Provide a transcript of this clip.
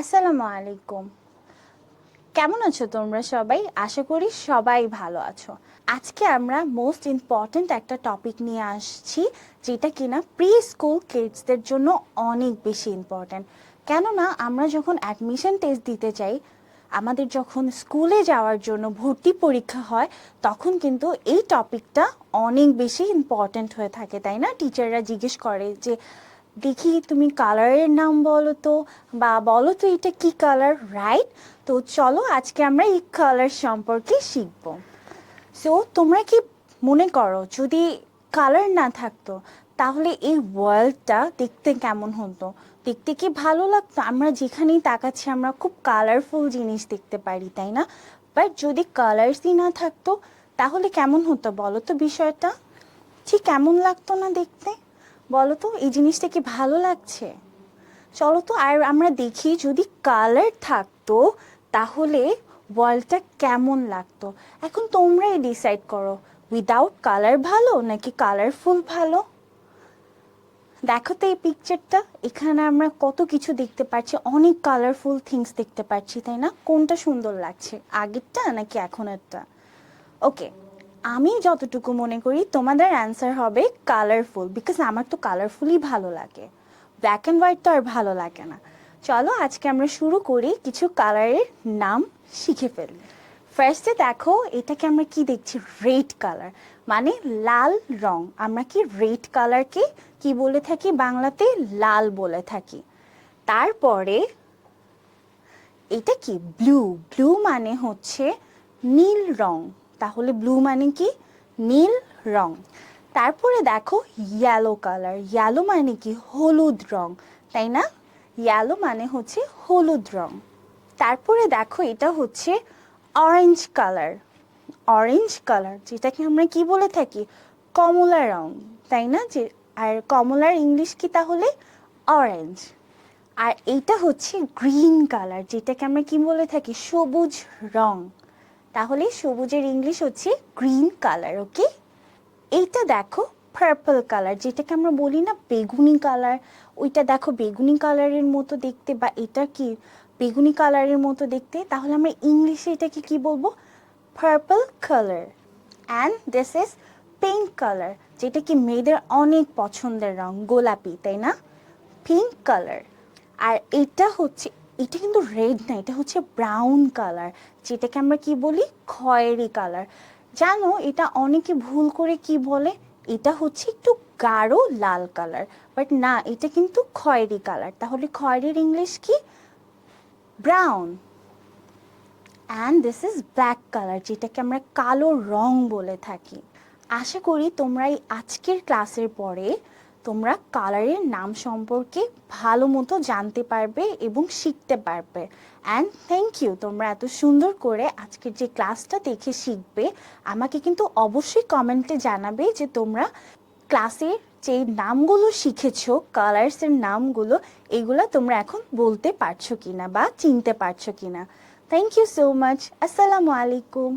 আসসালামু আলাইকুম। কেমন আছো তোমরা সবাই? আশা করি সবাই ভালো আছো। আজকে আমরা মোস্ট ইম্পর্ট্যান্ট একটা টপিক নিয়ে আসছি, যেটা কিনা প্রি স্কুল কিডসদের জন্য অনেক বেশি ইম্পর্ট্যান্ট কেননা আমরা যখন অ্যাডমিশন টেস্ট দিতে যাই, আমাদের যখন স্কুলে যাওয়ার জন্য ভর্তি পরীক্ষা হয়, তখন কিন্তু এই টপিকটা অনেক বেশি ইম্পর্ট্যান্ট হয়ে থাকে, তাই না? টিচাররা জিজ্ঞেস করে যে দেখি তুমি কালারের নাম বলো তো, বা বলো তো এটা কি কালার রাইট তো চলো আজকে আমরা এই কালার সম্পর্কে শিখব। সো তোমরা কি মনে করো, যদি কালার না থাকতো, তাহলে এই ওয়ার্ল্ডটা দেখতে কেমন হতো? দেখতে কি ভালো লাগতো? আমরা যেখানেই তাকাচ্ছি, আমরা খুব কালারফুল জিনিস দেখতে পারি, তাই না? বাট যদি কালার্সই না থাকতো, তাহলে কেমন হতো বলো তো বিষয়টা? ঠিক কেমন লাগতো না দেখতে? বলো তো এই জিনিসটা কি ভালো লাগছে? চলো তো, আর আমরা দেখি যদি কালার থাকতো, তাহলে ওয়ালটা কেমন লাগতো? এখন তোমরাই ডিসাইড করো উইদাউট কালার ভালো নাকি কালারফুল ভালো? দেখো তো এই পিকচারটা এখানে আমরা কত কিছু দেখতে পাচ্ছি, অনেক কালারফুল থিংস দেখতে পাচ্ছি, তাই না? কোনটা সুন্দর লাগছে, আগেরটা নাকি এখনেরটা? ওকে আমি যতটুকু মনে করি তোমাদের অ্যান্সার হবে কালারফুল বিকজ আমার তো কালারফুলই ভালো লাগে। ব্ল্যাক অ্যান্ড হোয়াইট তো আর ভালো লাগে না। চলো আজকে আমরা শুরু করি কিছু কালারের নাম শিখে ফেলি। ফার্স্টে দেখো, এটাকে আমরা কি দেখছি? রেড কালার মানে লাল রং। আমরা কি রেড কালারকে কি বলে থাকি বাংলাতে? লাল বলে থাকি। তারপরে, এটা কি? ব্লু ব্লু মানে হচ্ছে নীল রং। তাহলে ব্লু মানে কি? নীল রং। তারপরে দেখো ইয়েলো কালার ইয়েলো মানে কি? হলুদ রং, তাই না? ইয়েলো মানে হচ্ছে হলুদ রং। তারপরে দেখো এটা হচ্ছে অরেঞ্জ কালার অরেঞ্জ কালার যেটাকে আমরা কি বলে থাকি? কমলা রং, তাই না? যে, আর কমলার ইংলিশ কি তাহলে? অরেঞ্জ আর এইটা হচ্ছে গ্রিন কালার যেটাকে আমরা কি বলে থাকি? সবুজ রং। তাহলে সবুজের ইংলিশ হচ্ছে গ্রিন কালার, ওকে? এইটা দেখো পার্পল কালার, যেটাকে আমরা বলি না বেগুনি কালার। ওইটা দেখো বেগুনি কালারের মতো দেখতে বা এটা কি বেগুনি কালারের মতো দেখতে? তাহলে আমরা ইংলিশে এটাকে কি বলব? Purple colour and this is pink colour যেটা কি মেয়েদের অনেক পছন্দের রং, গোলাপি, তাই না? পিঙ্ক কালার আর এটা হচ্ছে এটা কিন্তু রেড না, এটা হচ্ছে ব্রাউন কালার যেটাকে আমরা কি বলি? খয়েরি কালার জানো, এটা অনেকে ভুল করে কি বলে? এটা হচ্ছে একটু গাঢ় লাল কালার বাট না, এটা কিন্তু খয়েরি কালার তাহলে খয়েরির ইংলিশ কি? Brown and this is black colour যেটাকে আমরা কালো রং বলে থাকি। আশা করি তোমরা এই আজকের ক্লাসের পরে তোমরা কালারের নাম সম্পর্কে ভালো মতো জানতে পারবে এবং শিখতে পারবে। অ্যান্ড থ্যাংক ইউ তোমরা এত সুন্দর করে আজকের যে ক্লাসটা দেখে শিখবে, আমাকে কিন্তু অবশ্যই কমেন্টে জানাবে যে তোমরা ক্লাসের যে নামগুলো শিখেছো কালার্সের নামগুলো, এগুলো তোমরা এখন বলতে পারছ কিনা বা চিনতে পারছ কিনা। থ্যাংক ইউ সো মাচ আসসালামু আলাইকুম।